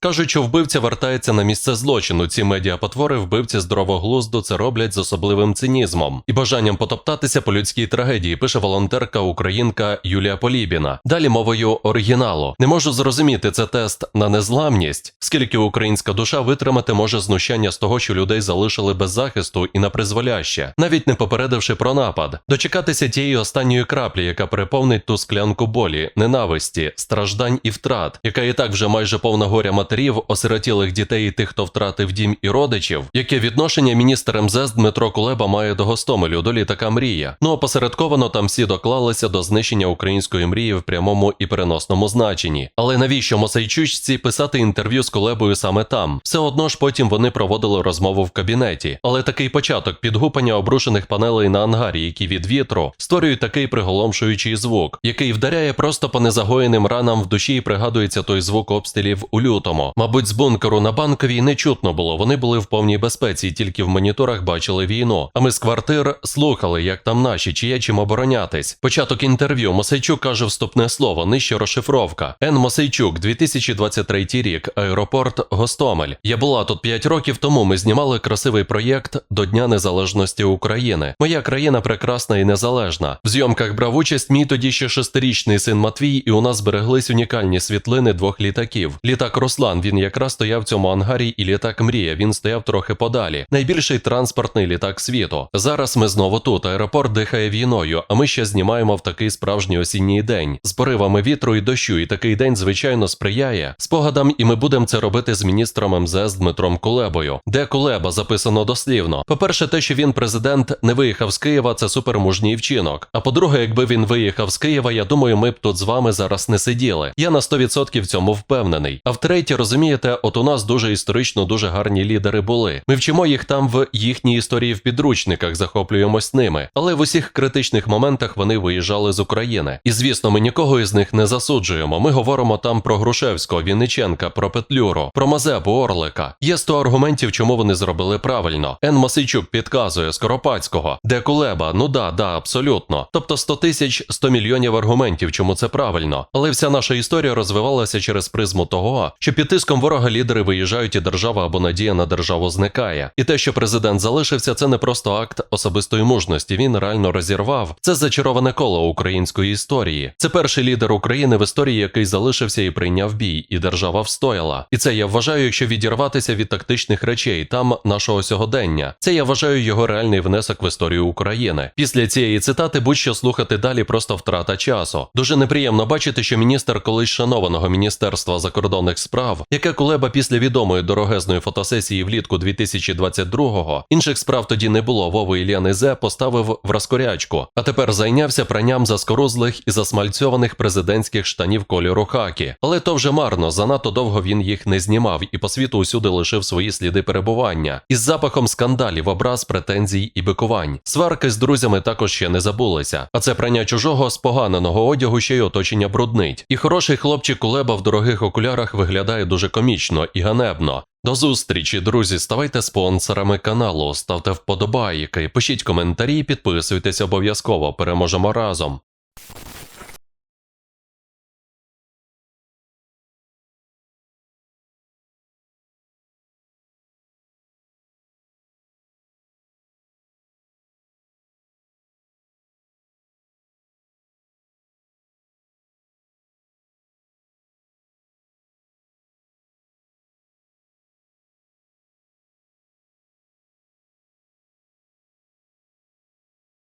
Кажуть, що вбивця вертається на місце злочину. Ці медіапотвори вбивці здорового глузду це роблять з особливим цинізмом і бажанням потоптатися по людській трагедії, пише волонтерка українка Юлія Полібіна. Далі мовою оригіналу. Не можу зрозуміти, це тест на незламність, скільки українська душа витримати може знущання з того, що людей залишили без захисту і на призволяще, навіть не попередивши про напад, дочекатися тієї останньої краплі, яка переповнить ту склянку болі, ненависті, страждань і втрат, яка і так вже майже повна горя матерів, осиротілих дітей і тих, хто втратив дім і родичів, яке відношення міністр МЗС Дмитро Кулеба має до Гостомелю, до літака мрія. Ну опосередковано там всі доклалися до знищення української мрії в прямому і переносному значенні. Але навіщо Мосейчучці писати інтерв'ю з Кулебою саме там? Все одно ж потім вони проводили розмову в кабінеті. Але такий початок підгупання обрушених панелей на ангарі, які від вітру створюють такий приголомшуючий звук, який вдаряє просто по незагоєним ранам в душі і пригадується той звук обстрілів у лютому. Мабуть, з бункеру на банковій не чутно було. Вони були в повній безпеці, тільки в моніторах бачили війну. А ми з квартир слухали, як там наші, чи є чим оборонятись. Початок інтерв'ю Мосейчук каже вступне слово, нижче розшифровка. Н. Мосейчук, 2023 рік, аеропорт Гостомель. Я була тут 5 років тому. Ми знімали красивий проєкт до Дня Незалежності України. Моя країна прекрасна і незалежна. В зйомках брав участь мій тоді ще шестирічний син Матвій, і у нас збереглись унікальні світлини двох літаків. Літак Руслан він якраз стояв в цьому ангарі, і літак Мрія. Він стояв трохи подалі. Найбільший транспортний літак світу. Зараз ми знову тут. Аеропорт дихає війною, а ми ще знімаємо в такий справжній осінній день з поривами вітру і дощу. І такий день, звичайно, сприяє спогадам, і ми будемо це робити з міністром МЗС Дмитром Кулебою. Де Кулеба записано дослівно. По-перше, те, що він президент не виїхав з Києва, це супермужній вчинок. А по-друге, якби він виїхав з Києва, я думаю, ми б тут з вами зараз не сиділи. Я на 100% в цьому впевнений. А втретє, розумієте, от у нас дуже історично дуже гарні лідери були. Ми вчимо їх там в їхній історії в підручниках, захоплюємось ними. Але в усіх критичних моментах вони виїжджали з України. І звісно, ми нікого із них не засуджуємо. Ми говоримо там про Грушевського, Вінниченка, про Петлюру, про Мазепу, Орлика. Є 100 аргументів, чому вони зробили правильно. Н. Мосейчук підказує Скоропадського, де Кулеба, ну да, да, абсолютно. Тобто 100 тисяч 100 мільйонів аргументів, чому це правильно. Але вся наша історія розвивалася через призму того, що під тиском ворога лідери виїжджають, і держава або надія на державу зникає. І те, що президент залишився, це не просто акт особистої мужності. Він реально розірвав. Це зачароване коло української історії. Це перший лідер України в історії, який залишився і прийняв бій, і держава встояла. І це я вважаю, якщо відірватися від тактичних речей там нашого сьогодення. Це я вважаю його реальний внесок в історію України. Після цієї цитати будь-що слухати далі просто втрата часу. Дуже неприємно бачити, що міністр колись шанованого міністерства закордонних справ, яке Кулеба після відомої дорогезної фотосесії влітку 2022-го, інших справ тоді не було. Вову Ілляни Зе поставив в розкорячку, а тепер зайнявся пранням заскорузлих і засмальцьованих президентських штанів кольору хакі. Але то вже марно, занадто довго він їх не знімав і по світу усюди лишив свої сліди перебування із запахом скандалів, образ, претензій і бикувань. Сварки з друзями також ще не забулися. А це прання чужого споганеного одягу ще й оточення бруднить. І хороший хлопчик Кулеба в дорогих окулярах виглядає дуже комічно і ганебно. До зустрічі, друзі. Ставайте спонсорами каналу, ставте вподобайки, пишіть коментарі, підписуйтесь обов'язково. Переможемо разом.